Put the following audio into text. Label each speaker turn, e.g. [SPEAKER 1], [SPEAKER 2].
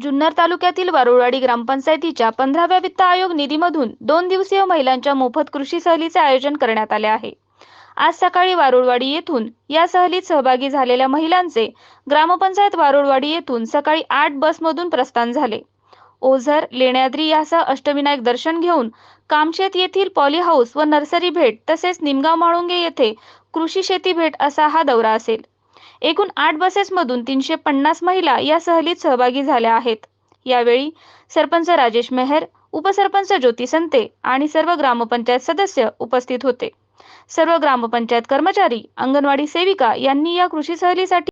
[SPEAKER 1] जुन्नर तालुक्यातील वारुळवाडी ग्रामपंचायतीच्या पंधराव्या वित्त आयोग निधीमधून दोन दिवसीय महिलांच्या मोफत कृषी सहलीचे आयोजन करण्यात आले आहे. आज सकाळी वारुळवाडी येथून या सहलीत सहभागी झालेल्या महिलांचे ग्रामपंचायत वारुळवाडी येथून सकाळी आठ बसमधून प्रस्थान झाले. ओझर लेण्याद्री यासह अष्टविनायक दर्शन घेऊन कामशेत येथील पॉली हाऊस व नर्सरी भेट तसेच निमगाव म्हाळुंगे येथे कृषी शेती भेट असा हा दौरा असेल. एकूण आठ बसेसमधून तीनशे पन्नास महिला या सहलीत सहभागी झाल्या आहेत. यावेळी सरपंच राजेश मेहर उपसरपंच ज्योती संते आणि सर्व ग्रामपंचायत सदस्य उपस्थित होते. सर्व ग्रामपंचायत कर्मचारी अंगणवाडी सेविका यांनी या कृषी सहलीसाठी